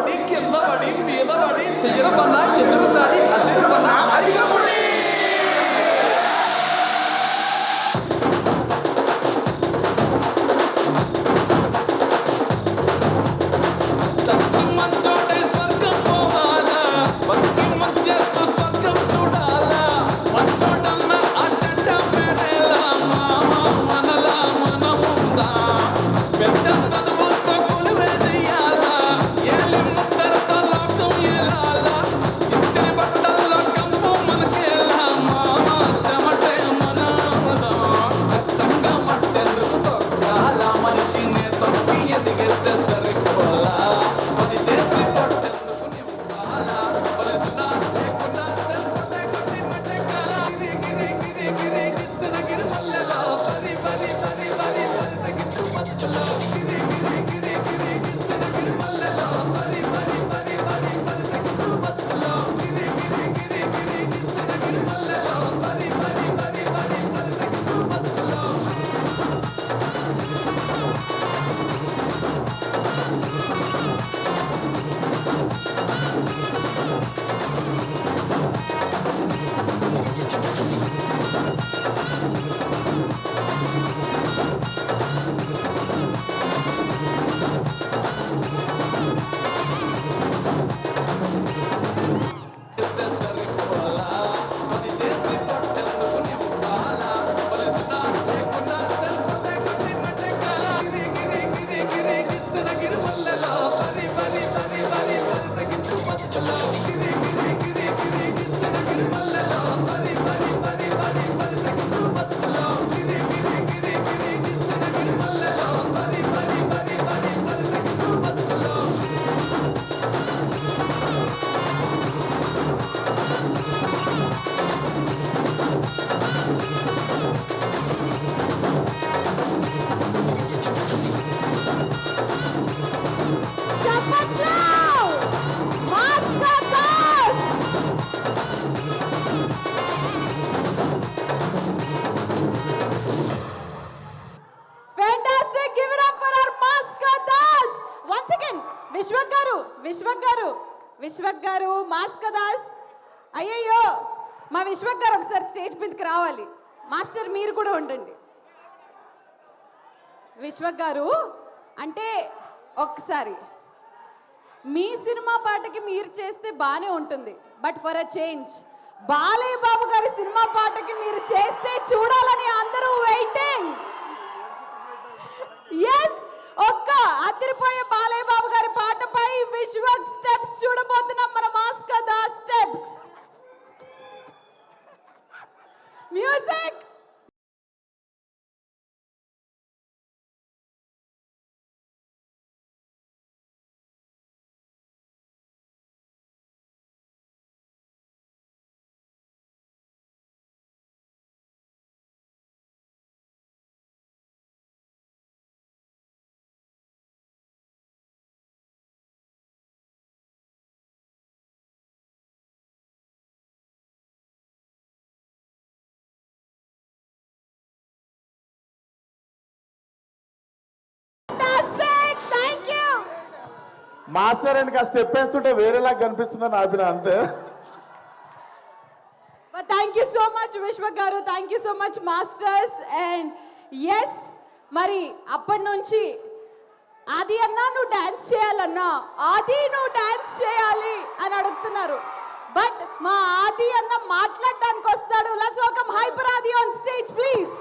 அடி கிள்ள அடி மீள அடி செய்யற பண்ணா எதிர்த்தாடி அதிர பண்ணா విశ్వక్ గారు విశ్వక్ గారు మాస్క దాస్. అయ్యయ్యో మా విశ్వక్ గారు ఒకసారి స్టేజ్ మీదకి రావాలి. మాస్టర్ మీరు కూడా ఉండండి. విశ్వక్ గారు అంటే ఒకసారి మీ సినిమా పాటకి మీరు చేస్తే బాగానే ఉంటుంది but for a change. Balayya Babu గారి సినిమా పాటకి మీరు చేస్తే చూడాలని అందరూ వెయిటింగ్ ఎస్ ఒక్క అదిరిపోయే బాలయ్య బాబు గారి పాటపై విశ్వక్ స్టెప్స్ చూడబోతున్నాం మన మాస్క దా మాస్టర్ అని కాస్త చెప్పేస్తుంటే వేరేలా కనిపిస్తుందని ఆపిన అంతే. థ్యాంక్ యూ సో మచ్ విశ్వ గారు thank you so much masters and yes మరి అప్పటి నుంచి ఆది అన్నా నువ్వు డాన్స్ చేయాలన్నా ఆది నువ్వు డాన్స్ చేయాలి అని అడుగుతున్నారు. బట్ మా ఆది అన్న మాట్లాడడానికి వస్తాడు. Let's welcome hyper Aadi on stage please